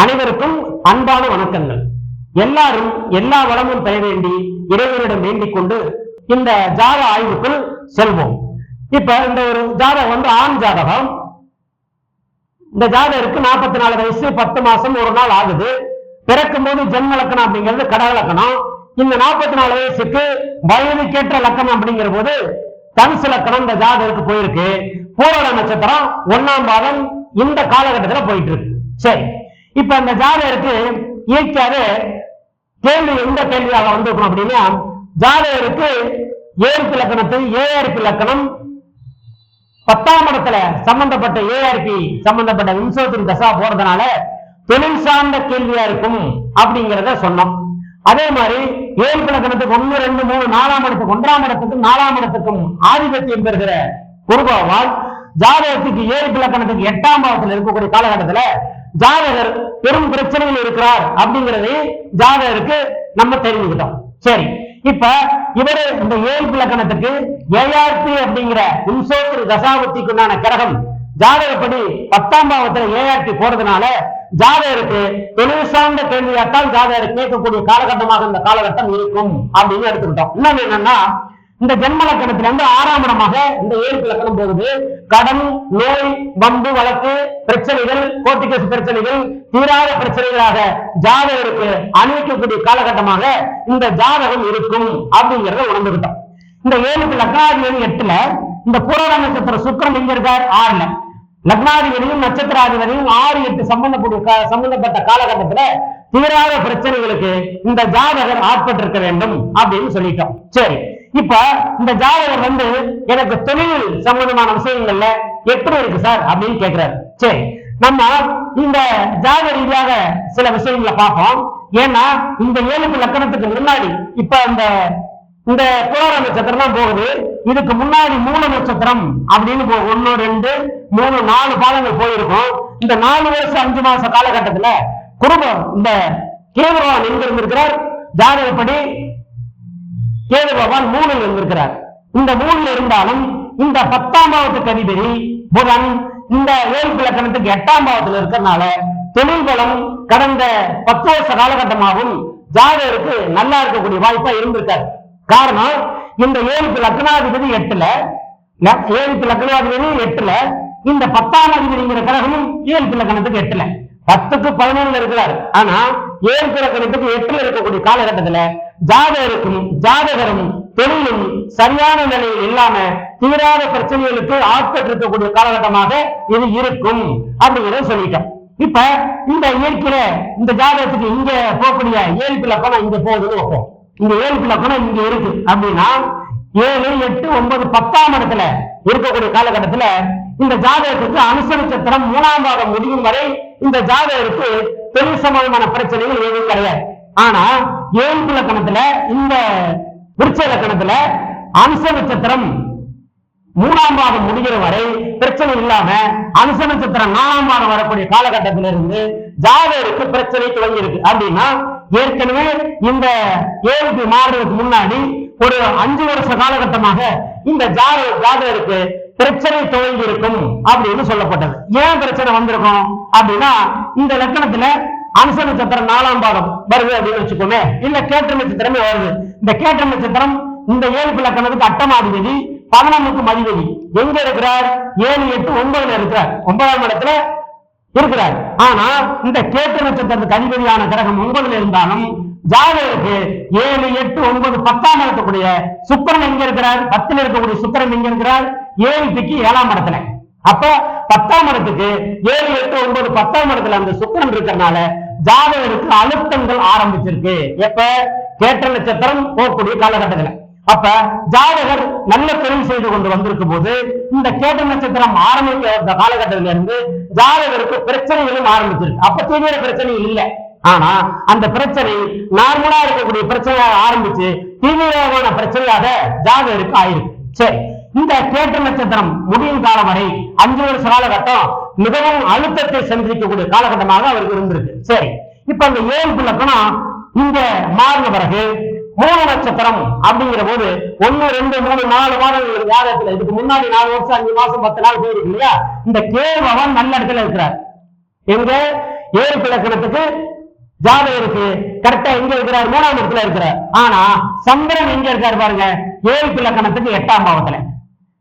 அனைவருக்கும் அன்பான வணக்கங்கள். எல்லாரும் எல்லா வளமும் பெற வேண்டி இறைவனிடம் வேண்டிக் கொண்டு இந்த ஜாத ஆய்வுக்குள் செல்வோம். இப்ப இந்த ஒரு ஜாதகம் வந்து ஆண் ஜாதகம். இந்த ஜாதகருக்கு நாற்பத்தி நாலு வயசு பத்து மாசம் ஒரு நாள் ஆகுது. பிறக்கும் போது ஜென்ம லக்கணம் அப்படிங்கிறது கடக லக்கணம் இந்த நாற்பத்தி நாலு வயசுக்கு வயதுக்கேற்ற லக்கணம் அப்படிங்கிற போது தனுசு லக்கணம் இந்த ஜாதகருக்கு போயிருக்கு. பூரண நட்சத்திரம் ஒன்னாம் பாதம் இந்த காலகட்டத்துல போயிட்டு இருக்கு. சரி. இப்ப அந்த ஜாதகருக்கு இயற்கையாவே கேள்வி எந்த கேள்வியாக வந்திருக்கணும் அப்படின்னா ஜாதகருக்கு ஏழுக்கு லக்கணத்தை ஏஆர்பி லக்கணம் பத்தாம் இடத்துல சம்பந்தப்பட்ட ஏஆர்பி சம்பந்தப்பட்ட விம்சோத்தின் தசா போறதுனால தொழில் சார்ந்த கேள்வியா இருக்கும் அப்படிங்கிறத சொன்னோம். அதே மாதிரி ஏழு கணக்கணத்துக்கு ஒன்னு ரெண்டு மூணு நாலாம் இடத்துக்கு ஒன்றாம் இடத்துக்கும் நாலாம் இடத்துக்கும் ஆதிபத்தியம் பெறுகிற குருபாவால் ஜாதகத்துக்கு ஏழு இலக்கணத்துக்கு எட்டாம் பாவத்தில் இருக்கக்கூடிய காலகட்டத்துல ஜாதகர் பெரும் பிரச்சனையில் இருக்கிறார் அப்படிங்கறதை ஜாதகருக்கு நம்ம தெரிஞ்சுக்கிட்டோம். சரி இப்ப இவரு இந்த ஏழு இலக்கணத்துக்கு ஏஆர்பி அப்படிங்கிற உன்சோத்ரு தசாபத்திக்குண்டான கிரகம் ஜாதகப்படி பத்தாம் பாவத்துல ஏஆர்பி போறதுனால ஜாதகருக்கு தொழில் சார்ந்த கேள்வியாட்டால் ஜாதகர் கேட்கக்கூடிய காலகட்டமாக இந்த காலகட்டம் இருக்கும் அப்படின்னு எடுத்துக்கிட்டோம். இன்னொன்னு என்னன்னா இந்த ஜென்ம லக்கணத்துல இருந்து ஆறாம் இடமாக இந்த ஏழு இலக்கணம் போகுது. கடன் நோய் வம்பு வழக்கு பிரச்சனைகள் கோர்ட்டு கேஸ் பிரச்சனைகள் தீராத பிரச்சனைகளாக ஜாதகருக்கு அணிவிக்கக்கூடிய காலகட்டமாக இந்த ஜாதகம் இருக்கும் அப்படிங்கறத உணர்ந்துகிட்டோம். இந்த ஏழுக்கு லக்னாதிபதி எட்டுல இந்த பூரண நட்சத்திர சுக்கரன் எங்க இருக்கார்? ஆறுல. லக்னாதிபதியும் நட்சத்திராதிபதியும் ஆறு எட்டு சம்பந்தப்பட்ட சம்பந்தப்பட்ட காலகட்டத்துல தீராத பிரச்சனைகளுக்கு இந்த ஜாதகர் ஆட்பட்டிருக்க வேண்டும் அப்படின்னு சொல்லிட்டோம். சரி. இப்ப இந்த ஜாதகர் வந்து எனக்கு தொழில் சம்பந்தமான விஷயங்கள்ல எப்படி இருக்கு சார் அப்படின்னு கேக்குறாரு. சரி நம்ம இந்த ஜாதக ரீதியாக சில விஷயங்களை பார்ப்போம். ஏன்னா இந்த ஏழுக்கு லக்கணத்துக்கு முன்னாடி இப்ப இந்த இந்த புலர நட்சத்திரம் தான் போகுது. இதுக்கு முன்னாடி மூல நட்சத்திரம் அப்படின்னு ஒன்னு ரெண்டு மூணு நாலு பாலங்கள் போயிருக்கும். இந்த நாலு வருஷம் அஞ்சு மாச காலகட்டத்துல குடும்பம் இந்த கேதுபகவான் எங்கிருந்திருக்கிறார்? ஜாதகப்படி கேது பகவான் மூணில் இருந்திருக்கிறார். இந்த மூணில் இருந்தாலும் இந்த பத்தாம் பாவத்துக்கு அதிபதி புதன் இந்த ஏழு இலக்கணத்துக்கு எட்டாம் பாவத்தில் இருக்கிறதுனால தொழில் பலம் கடந்த பத்து வருஷ காலகட்டமாகவும் ஜாதகருக்கு நல்லா இருக்கக்கூடிய வாய்ப்பா இருந்திருக்காரு. காரணம் இந்த ஏழு லக்னாதிபதி எட்டுல ஏழு லக்னாதிபதி எட்டுல இந்த பத்தாம் அதிபதிங்கிற கிரகமும் ஏழு லக்கணத்துக்கு எட்டுல. பத்துக்கு பதினொன்னுல இருக்கிறார். ஆனா ஏழு லக்கணத்துக்கு எட்டு இருக்கக்கூடிய காலகட்டத்துல ஜாதகருக்கும் ஜாதகரும் தொழிலும் சரியான நிலையில் இல்லாம தீராத பிரச்சனைகளுக்கு ஆட்பட்டு இருக்கக்கூடிய காலகட்டமாக இது இருக்கும். அப்படிங்கறத சொல்லிட்டேன் இப்ப இந்த இயற்கையில இந்த ஜாதகத்துக்கு இங்க போகக்கூடிய ஏழு லக்கணம் இங்க போகுதுன்னு வைப்போம். இந்த ஏழு லக்கணம் இங்க இருக்கு. அப்படின்னா ஏழு எட்டு ஒன்பது பத்தாம் இடத்துல இருக்கக்கூடிய காலகட்டத்துல இந்த ஜாதகத்துக்கு அனுசரிச்சத்திரம் மூணாம் பாகம் முடியும் வரை இந்த ஜாதகருக்கு தொழில் சம்பந்தமான பிரச்சனைகள் எதுவும் கிடையாது. ஆனா ஏழு இலக்கணத்துல இந்த விருட்ச இலக்கணத்துல அம்ச நட்சத்திரம் மூணாம் மாதம் முடிகிற வரை பிரச்சனை இல்லாம அம்ச நட்சத்திரம் நாலாம் மாதம் வரக்கூடிய காலகட்டத்திலிருந்து ஜாதகருக்கு பிரச்சனை துவங்கி இருக்கு அப்படின்னா ஏற்கனவே இந்த ஏழுக்கு மாறுறதுக்கு முன்னாடி ஒரு அஞ்சு வருஷ காலகட்டமாக இந்த ஜாத ஜாதகருக்கு பிரச்சனை துவங்கி இருக்கும் அப்படின்னு சொல்லப்பட்டது. ஏன் பிரச்சனை வந்திருக்கும் அப்படின்னா இந்த லக்கணத்துல அனுச நட்சத்திரம் நாலாம் பாகம் வருது அப்படின்னு வச்சுக்கோமே. இல்ல கேட்ட நட்சத்திரமே வருது. இந்த கேட்ட நட்சத்திரம் இந்த ஏழு லக்கணத்துக்கு அட்டமாதிபதி பதினொன்னுக்கு அதிபதி எங்க இருக்கிறார்? ஏழு எட்டு ஒன்பதுல இருக்கிறார். ஒன்பதாம் இடத்துல இருக்கிறார். ஆனா இந்த கேட்டு நட்சத்திரத்துக்கு அதிபதியான கிரகம் ஒன்பதுல இருந்தாலும் ஜாதகருக்கு ஏழு எட்டு ஒன்பது பத்தாம் இருக்கக்கூடிய சுக்கரன் எங்க இருக்கிறார்? பத்துல இருக்கக்கூடிய சுக்கரன் எங்க இருக்கிறார்? ஏழு ஏழாம் இடத்துல. அப்ப பத்தாம் இடத்துக்கு ஏழு எட்டு ஒன்பது பத்தாம் இடத்துல அந்த சுக்கரன் இருக்கிறதுனால ஜாதகருக்கு அழுத்தங்கள் ஆரம்பிச்சிருக்கு. எப்ப? கேட்ட நட்சத்திரம் போகக்கூடிய காலகட்டத்துல. அப்ப ஜாதகர் நல்ல தொழில் செய்து கொண்டு வந்திருக்கும் போது இந்த கேட்ட நட்சத்திரம் ஆரம்பிக்க காலகட்டத்தில இருந்து ஜாதகருக்கு பிரச்சனைகளும் ஆரம்பிச்சிருக்கு. அப்ப தீவிர பிரச்சனை இல்லை. ஆனா அந்த பிரச்சனை நார்மலா இருக்கக்கூடிய பிரச்சனையாக ஆரம்பிச்சு தீவிரமான பிரச்சனையாக ஜாதகருக்கு ஆயிருக்கு. சரி இந்த கேட்ட நட்சத்திரம் முடியும் காலம் வரை அஞ்சு வருஷ காலகட்டம் மிகவும் அழுத்தத்தை சந்திக்கக்கூடிய காலகட்டமாக அவருக்கு இருந்திருக்கு. சரி இப்ப அந்த ஏழு லக்கணம் இங்க மாறின பிறகு மூணு நட்சத்திரம் அப்படிங்கிற போது ஒண்ணு ரெண்டு மூணு நாலு மாதங்கள் ஜாதகத்துல இதுக்கு முன்னாடி நாலு வருஷம் அஞ்சு மாசம் பத்து நாள் போயிருக்கு இல்லையா? இந்த கேவவன் நல்ல இடத்துல இருக்கிறார். எங்க? ஏழு இலக்கணத்துக்கு ஜாதகருக்கு கரெக்டா எங்க இருக்கிறார்? மூணாம் இடத்துல இருக்கிறார். ஆனா சந்திரன் எங்க இருக்காரு பாருங்க? ஏழு இலக்கணத்துக்கு எட்டாம் பாவத்துல.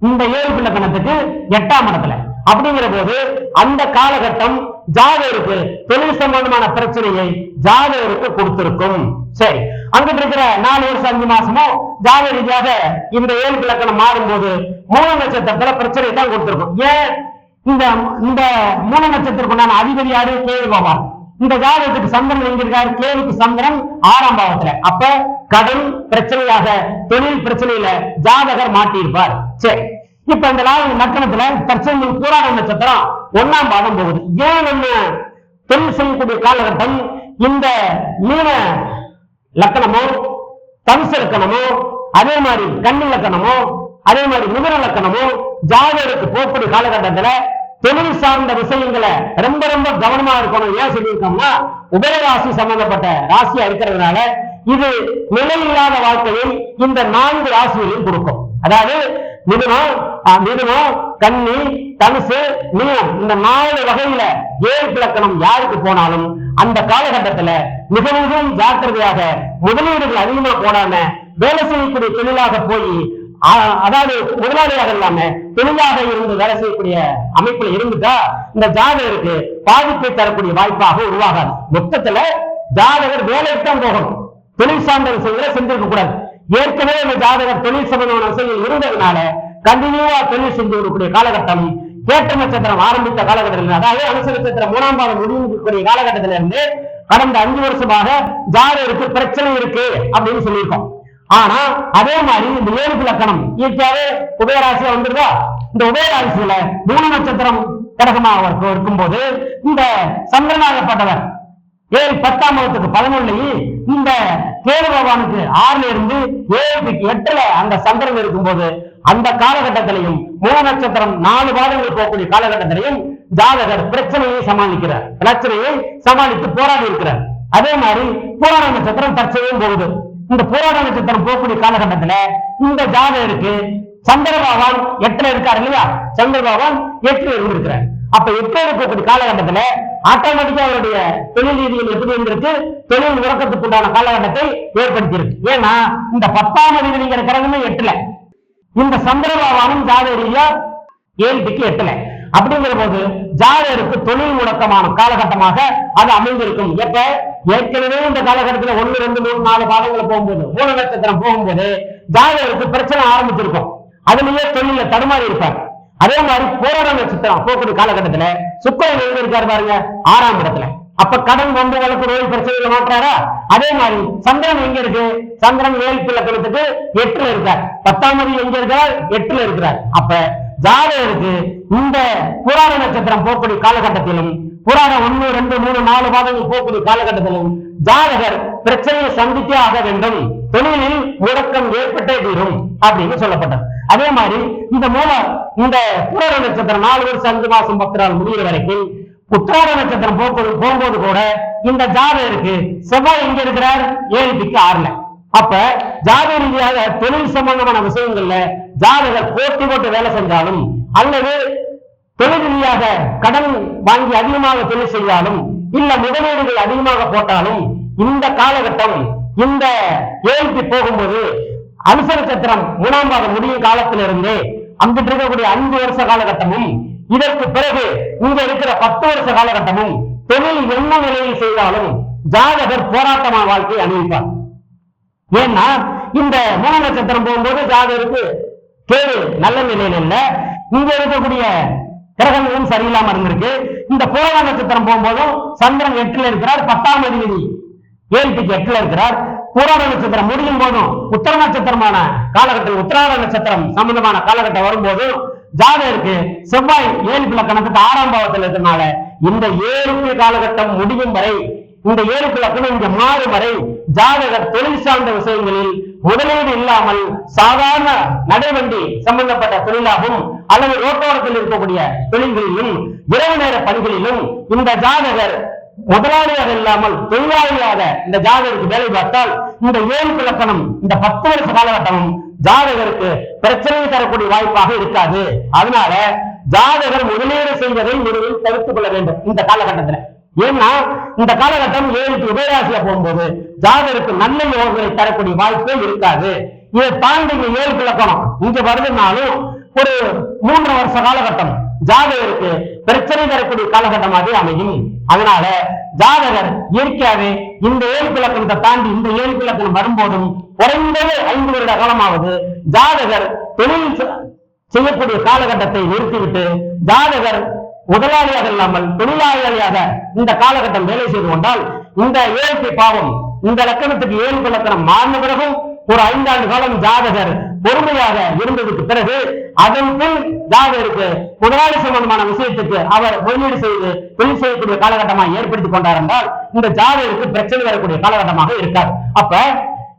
இந்த ஏழு இலக்கணத்துக்கு எட்டாம் இடத்துல. அப்படிங்கிற போது அந்த காலகட்டம் ஜாதகருக்கு தொழில் சம்பந்தமான பிரச்சனையை ஜாதகருக்கு கொடுத்திருக்கும். சரி. அங்கிட்டு இருக்கிற நாலு வருஷம் அஞ்சு மாசமும் ஜாதக ரீதியாக இந்த ஏழு இலக்கணம் மாறும்போது மூணு நட்சத்திரத்துல பிரச்சனை தான் கொடுத்திருக்கும். ஏன்? இந்த இந்த மூணு நட்சத்திரத்துக்குண்டான அதிபதி யாரு? கேள்வி பகவான். இந்த ஜாதகத்துக்கு சந்திரன் எங்க இருக்காரு கேளுக்கு சந்திரன் ஆறாம் பாவத்துல. அப்ப கடன் பிரச்சனையாக தொழில் பிரச்சனையில ஜாதகர் மாட்டியிருப்பார். சரி. இப்ப இந்த நாள் நக்கணத்துல தற்சமயம் பூராட நட்சத்திரம் ஒண்ணாம் பாதம் போகுது. ஏன் என்ன? தொழில் செய்யக்கூடிய காலகட்டம் இந்த மீன லக்கணமோ தனுசு லக்கணமோ அதே மாதிரி கண்ணு லக்கணமோ அதே மாதிரி மிதுன லக்கணமோ ஜாதகருக்கு போகக்கூடிய காலகட்டத்துல தொழில் சார்ந்த விஷயங்களை ரொம்ப ரொம்ப கவனமா இருக்கணும். ஏன் சொல்லியிருக்கோம்னா உபயராசி சம்பந்தப்பட்ட ராசியா இருக்கிறதுனால இது நிலையில்லாத வாழ்க்கையை இந்த நான்கு ராசிகளையும் கொடுக்கும். அதாவது மிதுனம் ஆஹ், மிதுனம் கன்னி தனுசு மீனம் இந்த நாலு வகையில ஏழு இலக்கணம் யாருக்கு போனாலும் அந்த காலகட்டத்துல மிக மிகவும் ஜாக்கிரதையாக முதலீடுகள் அதிகமா போடாம வேலை செய்யக்கூடிய தொழிலாக போய் அதாவது முதலாளியாக இல்லாம தொழிலாக இருந்து வேலை செய்யக்கூடிய அமைப்புல இருந்துட்டா இந்த ஜாதகருக்கு பாதிப்பை தரக்கூடிய வாய்ப்பாக உருவாகாது. மொத்தத்துல ஜாதகர் வேலைக்கு தான் போகணும். தொழில் சார்ந்த விஷயங்களை செஞ்சிருக்க கூடாது ஏற்கனவே இந்த ஜாதகர் தொழில் சம்பந்தமான விஷயங்கள் இருந்ததுனால கண்டினியூவா தொழில் செஞ்சு வரக்கூடிய காலகட்டம் கேட்ட நட்சத்திரம் ஆரம்பித்த காலகட்டத்தில் அதாவது அனுச நட்சத்திரம் மூணாம் பாதம் முடிவுக்கூடிய காலகட்டத்தில இருந்து கடந்த அஞ்சு வருஷமாக ஜாதகருக்கு பிரச்சனை இருக்கு அப்படின்னு சொல்லியிருக்கோம். ஆனா அதே மாதிரி இந்த ஏழு லக்கணம் இயற்கையாவே உபயராசியா வந்துருதா? இந்த உபயராசியில மூணு நட்சத்திரம் கடகமாக இருக்கும்- இருக்கும்போது இந்த சந்திரனாகப்பட்டவர் ஏழு பத்தாம் வகுப்புக்கு பதினொன்னு இந்த கேது பகவானுக்கு ஆறுல இருந்து ஏழுக்கு எட்டுல அந்த சந்திரன் இருக்கும்போது அந்த காலகட்டத்திலையும் மூணு நட்சத்திரம் நாலு பாதங்கள் போகக்கூடிய காலகட்டத்திலையும் ஜாதகர் பிரச்சனையை சமாளிக்கிறார். பிரச்சனையை சமாளித்து போராடி இருக்கிறார். அதே மாதிரி போராட நட்சத்திரம் தற்செயலும் போகுது. இந்த போராட நட்சத்திரம் போகக்கூடிய காலகட்டத்துல இந்த ஜாதகருக்கு சந்திர பகவான் எட்டுல இருக்காரு இல்லையா? சந்திர பகவான் எட்டுல இருந்திருக்கிறார். அப்ப எட்டுல இருக்கக்கூடிய காலகட்டத்துல ஆட்டோமேட்டிக்கா அவருடைய தொழில் ரீதியில் எப்படி இருந்திருக்கு? தொழில் உறக்கத்துக்குண்டான காலகட்டத்தை ஏற்படுத்தியிருக்கு. ஏன்னா இந்த பத்தாம் அதிபதிங்கிற கிரகமே எட்டுல. இந்த சந்திரபாவானும் பகவானும் ஜாதக ரீதியா ஏழ்பிக்கு எட்டுல. அப்படிங்கிற போது ஜாதகருக்கு தொழில் முடக்கமான காலகட்டமாக அது அமைந்திருக்கும். எப்ப? ஏற்கனவே இந்த காலகட்டத்துல ஒண்ணு ரெண்டு மூணு நாலு பாதங்கள் போகும்போது மூணு நட்சத்திரம் போகும்போது ஜாதகருக்கு பிரச்சனை ஆரம்பிச்சிருக்கும். அதுலயே தொழில தடுமாறி இருப்பார். அதே மாதிரி போராட நட்சத்திரம் போகக்கூடிய காலகட்டத்துல சுக்கரன் எங்க இருக்காரு பாருங்க? ஆறாம் இடத்துல. அப்ப கடன் வந்து வழக்கு நோய் பிரச்சனைகளை மாற்றாரா அதே மாதிரி சந்திரன் எங்க இருக்கு? சந்திரன் ஏழு இலக்கணத்துக்கு எட்டுல இருக்கார். பத்தாம் தேதி எங்க இருக்கிறார் எட்டுல இருக்கிறார். அப்ப ஜாதகருக்கு இந்த புராண நட்சத்திரம் போக்கூடிய காலகட்டத்திலும் புராண ஒண்ணு ரெண்டு மூணு நாலு மாதங்கள் போக்கூடிய காலகட்டத்திலும் ஜாதகர் பிரச்சனையை சந்தித்தே ஆக வேண்டும். தொழிலில் முடக்கம் ஏற்பட்டே தீரும் அப்படின்னு சொல்லப்பட்டது. அதே மாதிரி இந்த மூல இந்த புராண நட்சத்திரம் நாலு வருஷம் அஞ்சு மாசம் பத்து நாள் முடிகிற வரைக்கும் உத்திராட நட்சத்திரம் போக்குவது போகும்போது கூட இந்த ஜாதகருக்கு செவ்வாய் எங்க இருக்கிறார்? ஏழு பிக்கு ஆறுல. அப்ப ஜாத ரீதியாக தொழில் சம்பந்தமான விஷயங்கள்ல ஜாதகர் போட்டி போட்டு வேலை செஞ்சாலும் அல்லது தொழில் ரீதியாக கடன் வாங்கி அதிகமாக தொழில் செய்தாலும் இல்ல முதலீடுகள் அதிகமாக போட்டாலும் இந்த காலகட்டம் இந்த ஏழுக்கு போகும்போது அனுசர சத்திரம் மூணாம் பாகம் முடியும் காலத்திலிருந்து அங்கிட்டு இருக்கக்கூடிய அஞ்சு வருஷ காலகட்டமும் இதற்கு பிறகு இங்க இருக்கிற பத்து வருஷ காலகட்டமும் தொழில் என்ன நிலையில் செய்தாலும் ஜாதகர் போராட்டமான வாழ்க்கை அணிவிப்பார். ஏன்னா இந்த மூணு நட்சத்திரம் போகும்போது ஜாதகருக்கு கேடு நல்ல நிலையில் இல்ல. இங்க இருக்கக்கூடிய கிரகங்களும் சரியில்லாம இருந்திருக்கு. இந்த போராட நட்சத்திரம் போகும்போதும் சந்திரன் எட்டுல இருக்கிறார் பத்தாம் அதிபதி ஏழுக்கு எட்டுல இருக்கிறார்? பூராட நட்சத்திரம் முடியும் போதும் உத்தர நட்சத்திரமான காலகட்டம் உத்தராட நட்சத்திரம் சம்பந்தமான காலகட்டம் வரும்போது ஜாதகருக்கு செவ்வாய் ஏழு இலக்கணத்துக்கு ஆறாம் பாவத்தில் இருக்கிறனால இந்த ஏழு காலகட்டம் முடியும் வரை இந்த ஏழு இலக்கணம் இங்க மாறும் வரை ஜாதகர் தொழில் சார்ந்த விஷயங்களில் முதலீடு இல்லாமல் சாதாரண நடைவண்டி சம்பந்தப்பட்ட தொழிலாகவும் அல்லது ரோட்டோரத்தில் இருக்கக்கூடிய தொழில்களிலும் இரவு நேர பணிகளிலும் இந்த ஜாதகர் முதலாளியாக இல்லாமல் தொழிலாளியாக இந்த ஜாதகருக்கு வேலை பார்த்தால் இந்த ஏழு இலக்கணம் இந்த பத்து வருஷ காலகட்டமும் ஜாதகருக்கு பிரச்சனை தரக்கூடிய வாய்ப்பாக இருக்காது. அதனால ஜாதகர் முதலீடு செய்வதை முதலில் தவிர்த்துக் கொள்ள வேண்டும் இந்த காலகட்டத்தில். ஏன்னா இந்த காலகட்டம் ஏழுக்கு உபயராசியா போகும்போது ஜாதகருக்கு நல்ல யோகங்களை தரக்கூடிய வாய்ப்பே இருக்காது. இதை தாண்டி இங்க ஏழு இலக்கணம். இங்க வருதுனாலும் ஒரு மூன்று வருஷ காலகட்டம் ஜாதகருக்கு பிரச்சனை தரக்கூடிய காலகட்டமாக அமையும். அதனால ஜாதகர் இயற்கையாவே இந்த ஏழு இலக்கணத்தை தாண்டி இந்த ஏழு இலக்கணம் வரும்போதும் குறைந்தது ஐந்து வருட காலமாவது ஜாதகர் தொழில் செ- செய்யக்கூடிய காலகட்டத்தை நிறுத்திவிட்டு ஜாதகர் முதலாளியாக இல்லாமல் தொழிலாளியாக இந்த காலகட்டம் வேலை செய்து கொண்டால் இந்த ஏழ்பை பாவம் இந்த லக்கணத்துக்கு ஏழு லக்கணம் மாறின பிறகும் ஒரு ஐந்தாண்டு காலம் ஜாதகர் பொறுமையாக இருந்ததுக்கு பிறகு அதன் பின் ஜாதகருக்கு முதலாளி சம்பந்தமான விஷயத்துக்கு அவர் முதலீடு செய்து தொழில் செய்யக்கூடிய காலகட்டமாக ஏற்படுத்திக் கொண்டார் என்றால் இந்த ஜாதகருக்கு பிரச்சனை வரக்கூடிய காலகட்டமாக இருக்காது. அப்ப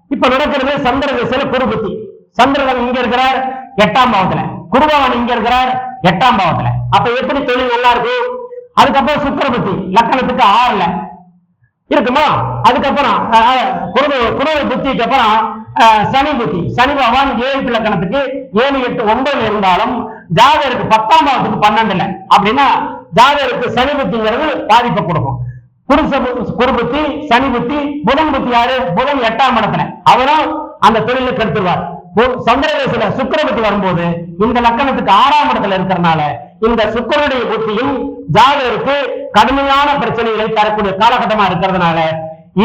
இப்ப நடக்கிறது சந்திர திசையில குருபுத்தி. சந்திரன் இங்க இருக்கிறார் எட்டாம் பாவத்துல. குருபவன் இங்க இருக்கிறார் எட்டாம் பாவத்துல. அப்ப எப்படி தொழில் நல்லா இருக்கும்? அதுக்கப்புறம் சுக்கரபுத்தி லக்கணத்துக்கு ஆறுல. இருக்குமா? அதுக்கப்புறம் அஹ், குருவை புத்திக்கு அப்புறம் சனி புத்தி. சனி பகவான் ஏழு லக்கணத்துக்கு ஏழு எட்டு ஒன்பது இருந்தாலும் ஜாதகருக்கு பத்தாம் பாவத்துக்கு பன்னெண்டுல அப்படின்னா ஜாதகருக்கு சனி புத்திங்கிறது பாதிப்பை கொடுக்கும். குருச குருபுத்தி சனி புத்தி புதன் புத்தி யாரு? புதன் எட்டாம் இடத்துல. அவரும் அந்த தொழிலை கெடுத்துருவார். சந்திரதேசில சுக்கரபுத்தி வரும்போது இந்த லக்கணத்துக்கு ஆறாம் இடத்துல இருக்கிறனால இந்த சுக்கரனுடைய புத்தியும் ஜாதகருக்கு கடுமையான பிரச்சனைகளை தரக்கூடிய காலகட்டமா இருக்கிறதுனால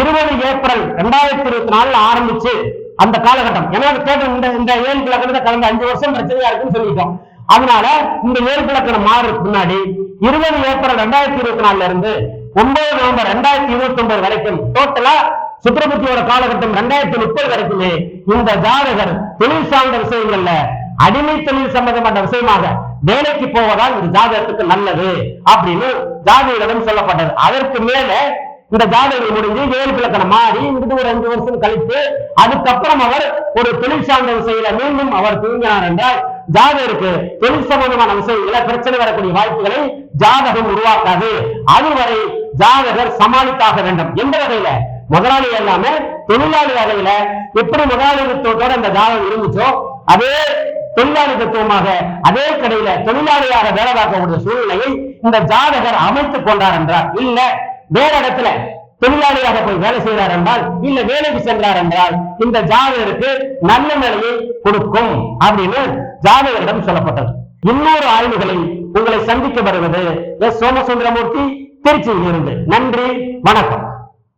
இருபது ஏப்ரல் ரெண்டாயிரத்தி இருபத்தி நாலுல ஆரம்பிச்சு அந்த காலகட்டம். ஏன்னா அது இந்த இந்த ஏழு லக்கணத்தை கடந்த அஞ்சு வருஷம் பிரச்சனையா இருக்குன்னு சொல்லிட்டோம். அதனால இந்த ஏழு லக்கணம் மாறுறதுக்கு முன்னாடி இருபது ஏப்ரல் ரெண்டாயிரத்தி இருபத்தி நாலுல இருந்து ஒன்பது நவம்பர் ரெண்டாயிரத்தி இருபத்தி ஒன்பது வரைக்கும் டோட்டலா சுத்திரபுத்தியோட காலகட்டம் ரெண்டாயிரத்தி முப்பது வரைக்குமே இந்த ஜாதகர் தொழில் சார்ந்த விஷயங்கள்ல அடிமை தொழில் சம்பந்தமான விஷயமாக வேலைக்கு போவதால் இந்த ஜாதகத்துக்கு நல்லது அப்படின்னு ஜாதகரிடம் சொல்லப்பட்டது. அதற்கு மேல இந்த ஜாதகம் முடிஞ்சு ஏழு பிளக்கணம் மாறி இங்கிட்டு ஒரு அஞ்சு வருஷம் கழித்து அதுக்கப்புறம் அவர் ஒரு தொழில் சார்ந்த மீண்டும் அவர் தூங்கினார் என்றால் ஜாதகருக்கு தொழில் சம்பந்தமான விஷயங்கள பிரச்சனை வரக்கூடிய வாய்ப்புகளை ஜாதகம் உருவாக்காது. அதுவரை ஜாதகர் சமாளித்தாக வேண்டும். எந்த வகையில? முதலாளி இல்லாம தொழிலாளி வகையில எப்படி முதலாளித்துவத்தோட அந்த ஜாதகம் இருந்துச்சோ அதே தொழிலாளி தத்துவமாக அதே கடையில தொழிலாளியாக வேலை பார்க்கக்கூடிய சூழ்நிலையை இந்த ஜாதகர் அமைத்துக் கொண்டார் என்றார். இல்ல வேற இடத்துல தொழிலாளியாக போய் வேலை செய்கிறார் என்றால் இல்ல வேலைக்கு சென்றார் என்றால் இந்த ஜாதகருக்கு நல்ல நிலையை கொடுக்கும் அப்படின்னு ஜாதகரிடம் சொல்லப்பட்டது. இன்னொரு ஆய்வுகளை உங்களை சந்திக்க வருவது எஸ் சோமசுந்தரமூர்த்தி திருச்சியில் இருந்து நன்றி வணக்கம்.